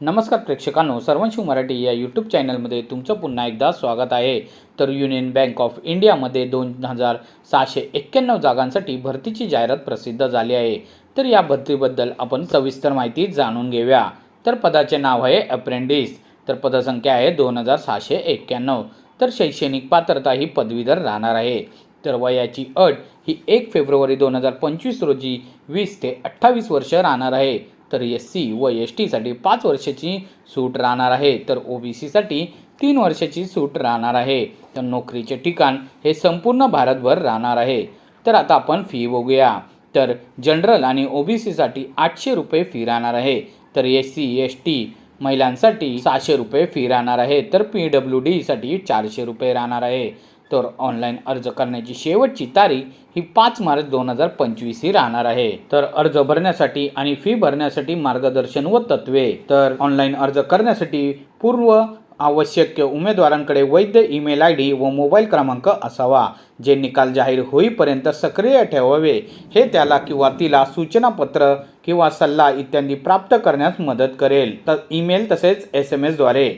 नमस्कार प्रेक्षकांनो सर्वांशिव मराठी या यूट्यूब चॅनलमध्ये तुमचं पुन्हा एकदा स्वागत आहे. तर युनियन बँक ऑफ इंडियामध्ये दोन हजार सहाशे एक्क्याण्णव जागांसाठी भरतीची जाहिरात प्रसिद्ध झाली आहे. तर या भरतीबद्दल आपण सविस्तर माहिती जाणून घेऊया. तर पदाचे नाव आहे अप्रेंडिस तर पदसंख्या आहे दोन हजार सहाशे एक्क्याण्णव. तर शैक्षणिक पात्रता ही पदवीधर राहणार आहे. तर वयाची अट ही एक फेब्रुवारी दोन हजार पंचवीस रोजी वीस ते अठ्ठावीस वर्ष राहणार आहे. तर एस सी व एस टीसाठी पाच वर्षाची सूट राहणार आहे. तर ओ बी सीसाठी तीन वर्षाची सूट राहणार आहे. तर नोकरीचे ठिकाण हे संपूर्ण भारतभर राहणार आहे. तर आता आपण फी बघूया. तर जनरल आणि ओ बी सीसाठी आठशे रुपये फी राहणार आहे. तर एस सी एस टी महिलांसाठी सहाशे रुपये फी राहणार आहे. तर पी डब्ल्यू डीसाठी चारशे रुपये राहणार आहे. तर ऑनलाईन अर्ज करण्याची शेवटची तारीख ही पाच मार्च दोन हजार पंचवीस ही राहणार आहे. तर अर्ज भरण्यासाठी आणि फी भरण्यासाठी मार्गदर्शन व तत्वे. तर ऑनलाईन अर्ज करण्यासाठी पूर्व आवश्यक उमेदवारांकडे वैध ईमेल आय डी व मोबाईल क्रमांक असावा जे निकाल जाहीर होईपर्यंत सक्रिय ठेवावे. हे त्याला किंवा तिला सूचनापत्र किंवा सल्ला इत्यादी प्राप्त करण्यास मदत करेल. तर ईमेल तसेच एस एम एसद्वारे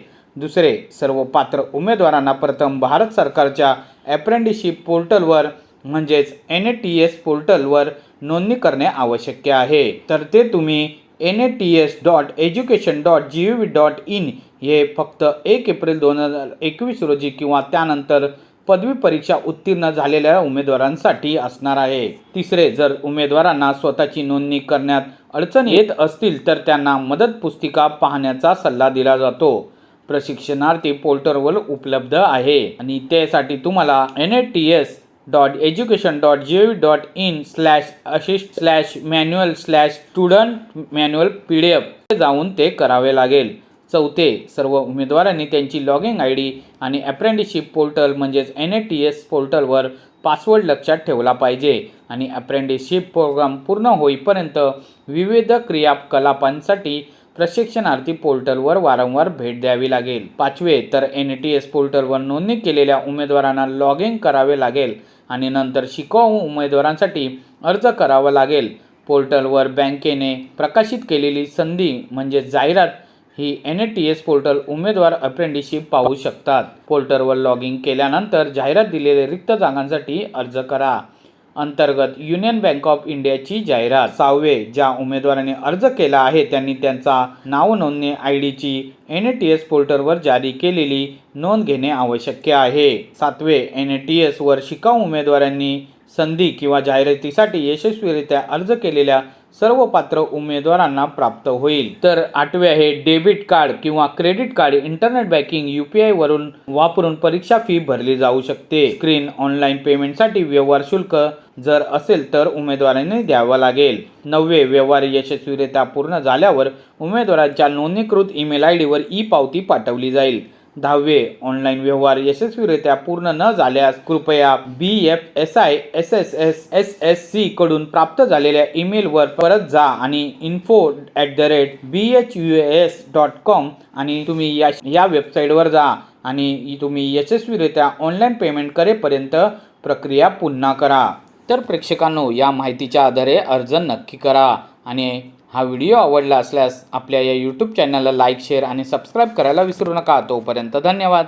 दुसरे सर्व पात्र उमेदवारांना प्रथम भारत सरकारच्या ॲप्रेंटिसशिप पोर्टलवर म्हणजेच एन ए टी एस पोर्टलवर नोंदणी करणे आवश्यक आहे. तर ते तुम्ही N A T S dot education dot G V dot in हे फक्त एक एप्रिल दोन हजार एकवीस रोजी किंवा त्यानंतर पदवी परीक्षा उत्तीर्ण झालेल्या उमेदवारांसाठी असणार आहे. तिसरे जर उमेदवारांना स्वतःची नोंदणी करण्यात अडचण येत असतील तर त्यांना मदत पुस्तिका पाहण्याचा सल्ला दिला जातो. प्रशिक्षणार्थी पोर्टलवर उपलब्ध आहे. आणि त्यासाठी तुम्हाला N A T S dot education dot G V dot in slash assist slash manual slash student manual P D F जाऊन ते करावे लागेल. चौथे सर्व उमेदवारांनी त्यांची लॉगिंग आय डी आणि अप्रेंटिसशिप पोर्टल म्हणजेच एन ए टी एस पोर्टलवर पासवर्ड लक्षात ठेवला पाहिजे. आणि अप्रेंटिसशिप प्रोग्राम पूर्ण होईपर्यंत विविध क्रियाकलापांसाठी प्रशिक्षणार्थी पोर्टलवर वारंवार भेट द्यावी लागेल. पाचवे तर एन टी एस पोर्टलवर नोंदणी केलेल्या उमेदवारांना लॉग इन करावे लागेल आणि नंतर शिकाऊ उमेदवारांसाठी अर्ज करावा लागेल. पोर्टलवर बँकेने प्रकाशित केलेली संधी म्हणजे जाहिरात ही N A T S portal उमेदवार अप्रेंटिसशिप पाहू शकतात. पोर्टलवर लॉग इन केल्यानंतर जाहिरात दिलेल्या रिक्त जागांसाठी अर्ज करा. अंतर्गत युनियन बँक ऑफ इंडियाची जाहिरात. सहावे ज्या उमेदवारांनी अर्ज केला आहे त्यांनी त्यांचा नाव नोंदणी आय डीची एन ए टी एस पोर्टलवर जारी केलेली नोंद घेणे आवश्यक आहे. सातवे एन ए टी एसवर शिकाऊ उमेदवारांनी संधी किंवा जाहिरातीसाठी यशस्वीरित्या अर्ज केलेल्या सर्व पात्र उमेदवारांना प्राप्त होईल. तर आठवे आहे डेबिट कार्ड किंवा credit card internet banking U P वरून वापरून परीक्षा फी भरली जाऊ शकते. स्क्रीन ऑनलाईन पेमेंटसाठी व्यवहार शुल्क जर असेल तर उमेदवारांनी द्यावं लागेल. नववे व्यवहार यशस्वीरित्या पूर्ण झाल्यावर उमेदवारांच्या नोंदणीकृत ईमेल आय डीवर ई पावती पाठवली जाईल. दहावे ऑनलाईन व्यवहार यशस्वीरित्या पूर्ण न झाल्यास कृपया B F S I S S S S S C कडून प्राप्त झालेल्या ईमेलवर परत जा आणि info at the rate B H U S dot com आणि तुम्ही या या वेबसाईटवर जा आणि तुम्ही यशस्वीरित्या ऑनलाईन पेमेंट करेपर्यंत प्रक्रिया पुन्हा करा. तर प्रेक्षकांनो या माहितीच्या आधारे अर्ज नक्की करा. आणि हा व्हिडिओ आवडला असल्यास आपल्या या यूट्यूब चॅनलला लाईक शेअर आणि सबस्क्राईब करायला विसरू नका. तोपर्यंत धन्यवाद.